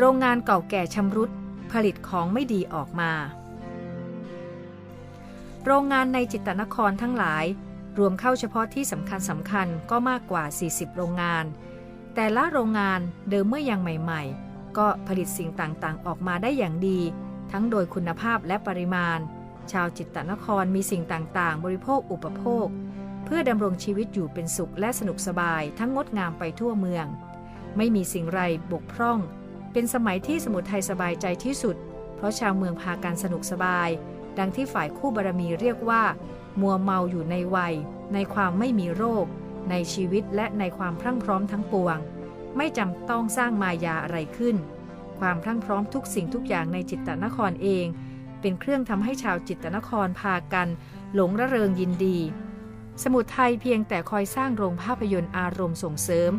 โรงงานเก่าแก่ชำรุดผลิตของไม่ดีออกมา โรงงานในจิตตนครทั้งหลาย รวมเข้าเฉพาะที่สำคัญสำคัญก็มากกว่า 40 โรงงาน แต่ละโรงงานเดิมเมื่อยังใหม่ ๆ ก็ผลิตสิ่งต่างๆ ออกมาได้อย่างดี ทั้งโดยคุณภาพและปริมาณ ชาวจิตตนครมีสิ่งต่างๆ บริโภคอุปโภค เพื่อดำรงชีวิตอยู่เป็นสุขและสนุกสบายทั้งงดงามไปทั่วเมือง ไม่มีสิ่งไรบกพร่อง เป็นสมัยที่สมุทรไทยสบายใจที่สุด เพราะชาวเมืองพากันสนุกสบาย ดังที่ฝ่ายคู่บารมีเรียกว่า มัวเมาอยู่ในวัย ในความไม่มีโรค ในชีวิตและในความพรั่งพร้อมทั้งปวง ไม่จำต้องสร้างมายาอะไรขึ้น ความพรั่งพร้อมทุกสิ่งทุกอย่างในจิตตนครเอง เป็นเครื่องทำให้ชาวจิตตนครพากัน หลงระเริงยินดี สมุทรไทยเพียงแต่คอยสร้างโรงภาพยนตร์อารมณ์ส่งเสริม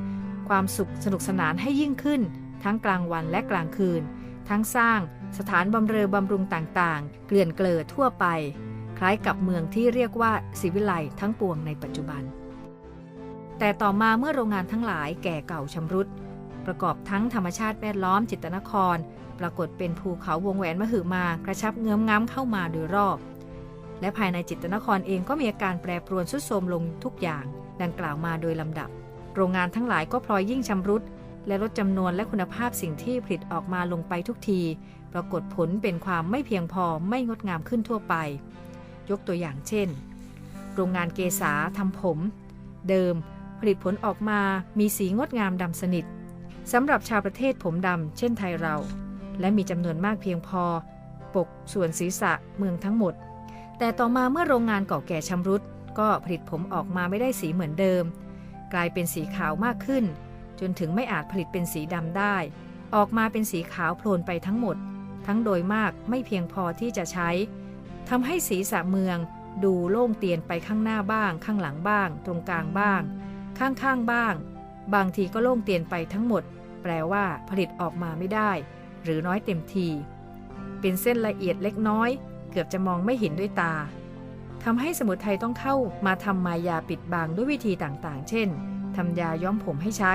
ความสุขสนุกสนานให้ยิ่งขึ้น ทั้งกลางวันและกลางคืน ทั้งสร้างสถานบำเรอบำรุงต่างๆ เกลื่อนเกลอทั่วไป คล้ายกับเมืองที่เรียกว่าศิวิไลทั้งปวงในปัจจุบัน แต่ต่อมาเมื่อโรงงานทั้งหลายแก่เก่าชำรุด ประกอบทั้งธรรมชาติแวดล้อมจิตนคร ปรากฏเป็นภูเขาวงแหวนมหึมากระชับเงื้อมง้ำเข้ามาโดยรอบ และภายในจิตนครเองก็มีอาการแปรปรวนทรุดโทรมลงทุกอย่าง ดังกล่าวมาโดยลำดับ โรงงานทั้งหลายก็พลอยยิ่งชำรุด และลดจำนวนและคุณภาพสิ่งที่ผลิตออกมาลงไปทุกที ปรากฏผลเป็นความไม่เพียงพอไม่งดงามขึ้นทั่วไป ยกตัวอย่างเช่น โรงงานเกษาทำผม เดิม ผลิตผลออกมามีสีงดงามดำสนิทสำหรับชาวประเทศผมดำเช่นไทยเรา และมีจำนวนมากเพียงพอ ปกส่วนศีรษะเมืองทั้งหมด แต่ต่อมาเมื่อโรงงานเก่าแก่ชำรุด ก็ผลิตผมออกมาไม่ได้สีเหมือนเดิม กลายเป็นสีขาวมากขึ้น จนถึงไม่อาจผลิตเป็นสีดำได้ ออกมาเป็นสีขาวโพลนไปทั้งหมด ทั้งโดยมากไม่เพียงพอที่จะใช้ทำให้ศีระเมืองดูโล่งเตียนไปข้างหน้าบ้าง ข้างหลังบ้าง ตรงกลางบ้าง ข้างๆบ้าง บางทีก็โล่งเตียนไปทั้งหมด แปลว่าผลิตออกมาไม่ได้ หรือน้อยเต็มที เป็นเส้นละเอียดเล็กน้อย เกือบจะมองไม่เห็นด้วยตาทำให้สมุทรไทยต้องเข้ามาทำมายาปิดบังด้วยวิธีต่างๆ เช่น ทำยาย้อมผมให้ใช้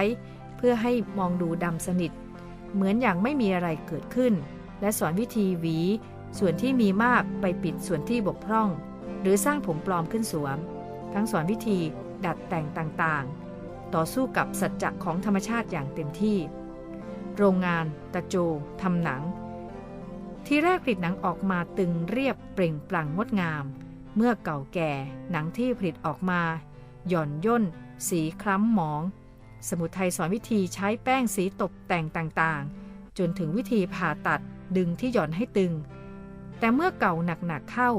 เพื่อให้มองดูดำสนิท เหมือนอย่างไม่มีอะไรเกิดขึ้น และสอนวิธีหวี ส่วนที่มีมากไปปิดส่วนที่บกพร่อง หรือสร้างผมปลอมขึ้นสวม ทั้งสอนวิธีดัดแต่งต่างๆ ต่อสู้กับสัจจะของธรรมชาติอย่างเต็มที่ โรงงาน ตะโจทำหนัง ที่แรกผลิตหนังออกมาตึงเรียบเปล่งปลั่งงดงาม เมื่อเก่าแก่หนังที่ผลิตออกมา หย่อนย่น สีคล้ำหมอง สมุทรไทยสอนวิธีใช้แป้งสีตกแต่งต่างๆ จนถึงวิธีผ่าตัดดึงที่หย่อนให้ตึง แต่เมื่อเก่าหนักๆเข้า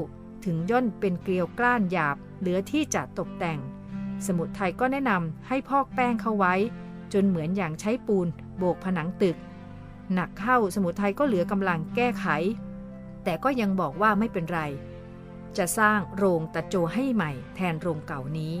ถึงย่นเป็นเกลียวกล้านหยาบเหลือที่จะตกแต่ง สมุทรไทยก็แนะนำให้พอกแป้งเข้าไว้ จนเหมือนอย่างใช้ปูนโบกผนังตึก หนักเข้าสมุทรไทยก็เหลือกำลังแก้ไข แต่ก็ยังบอกว่าไม่เป็นไรจะสร้างโรงตะโจให้ใหม่แทนโรงเก่านี้